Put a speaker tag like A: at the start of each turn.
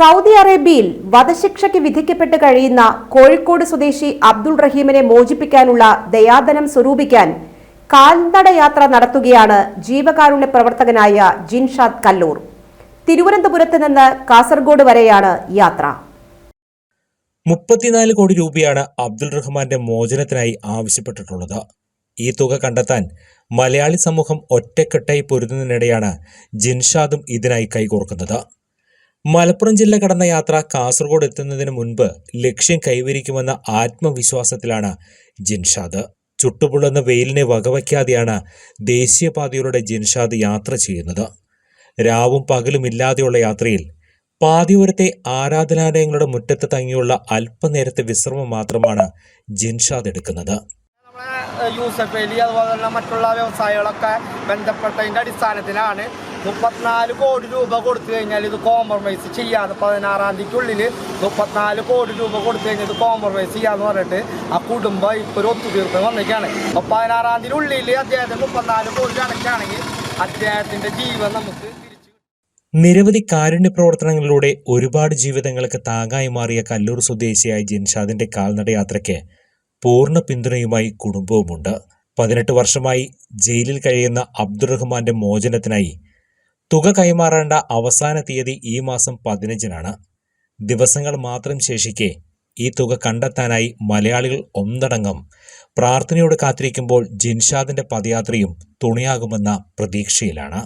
A: Saudi അറേബ്യയിൽ വധശിക്ഷയ്ക്ക് വിധിക്കപ്പെട്ട് കഴിയുന്ന കോഴിക്കോട് സ്വദേശി അബ്ദുൾ റഹീമിനെ മോചിപ്പിക്കാനുള്ള ദയാധനം സ്വരൂപിക്കാൻ കാൽനടയാത്ര നടത്തുകയാണ് ജീവകാരുണ്യ പ്രവർത്തകനായ ജിൻഷാദ് കല്ലൂർ. തിരുവനന്തപുരത്ത് നിന്ന് കാസർഗോഡ് വരെയാണ് യാത്ര.
B: മുപ്പത്തിനാല് കോടി രൂപയാണ് അബ്ദുൾ റഹ്മാന്റെ മോചനത്തിനായി ആവശ്യപ്പെട്ടിട്ടുള്ളത്. ഈ തുക കണ്ടെത്താൻ മലയാളി സമൂഹം ഒറ്റക്കെട്ടായി പൊരുതുന്നതിനിടെയാണ് ജിൻഷാദും ഇതിനായി കൈകോർക്കുന്നത്. മലപ്പുറം ജില്ല കടന്ന യാത്ര കാസർഗോഡ് എത്തുന്നതിന് മുൻപ് ലക്ഷ്യം കൈവരിക്കുമെന്ന ആത്മവിശ്വാസത്തിലാണ് ജിൻഷാദ്. ചുട്ടുപൊള്ളുന്ന വെയിലിനെ വകവയ്ക്കാതെയാണ് ദേശീയപാതയിലൂടെ ജിൻഷാദ് യാത്ര ചെയ്യുന്നത്. രാവും പകലും ഇല്ലാതെയുള്ള യാത്രയിൽ പാതിയോരത്തെ ആരാധനാലയങ്ങളുടെ മുറ്റത്ത് തങ്ങിയുള്ള അല്പനേരത്തെ വിശ്രമം മാത്രമാണ് ജിൻഷാദ് എടുക്കുന്നത്.
C: യൂസഫ് അലി അതുപോലെ തന്നെ മറ്റുള്ള വ്യവസായികളൊക്കെ ബന്ധപ്പെട്ടതിന്റെ അടിസ്ഥാനത്തിലാണ് മുപ്പത്തിനാല് കോടി രൂപ കൊടുത്തു കഴിഞ്ഞാൽ ഇത് കോംപ്രമൈസ് ചെയ്യാതെ പതിനാറാം തീയതിക്കുള്ളിൽ മുപ്പത്തിനാല് കോടി രൂപ കൊടുത്തു കഴിഞ്ഞാൽ ഇത് കോംപ്രമൈസ് ചെയ്യാന്ന് പറഞ്ഞിട്ട് ആ കുടുംബം ഇപ്പോൾ ഒരു ഒത്തുതീർപ്പ് വന്നിരിക്കുകയാണ് അപ്പോൾ പതിനാറാം തീയതി ഉള്ളിൽ മുപ്പത്തിനാല് കോടി അടയ്ക്കുകയാണെങ്കിൽ അദ്ദേഹത്തിന്റെ ജീവൻ നമുക്ക്
B: നിരവധി കാരുണ്യ പ്രവർത്തനങ്ങളിലൂടെ ഒരുപാട് ജീവിതങ്ങൾക്ക് താങ്ങായി മാറിയ കല്ലൂർ സ്വദേശിയായ ജിൻഷാദിന്റെ കാൽനടയാത്രയ്ക്ക് പൂർണ പിന്തുണയുമായി കുടുംബവുമുണ്ട്. പതിനെട്ട് വർഷമായി ജയിലിൽ കഴിയുന്ന അബ്ദുറഹ്മാന്റെ മോചനത്തിനായി തുക കൈമാറേണ്ട അവസാന തീയതി ഈ മാസം പതിനഞ്ചിനാണ്. ദിവസങ്ങൾ മാത്രം ശേഷിക്കെ ഈ തുക കണ്ടെത്താനായി മലയാളികൾ ഒന്നടങ്കം പ്രാർത്ഥനയോട് കാത്തിരിക്കുമ്പോൾ ജിൻഷാദിന്റെ പദയാത്രയും തുണിയാകുമെന്ന പ്രതീക്ഷയിലാണ്.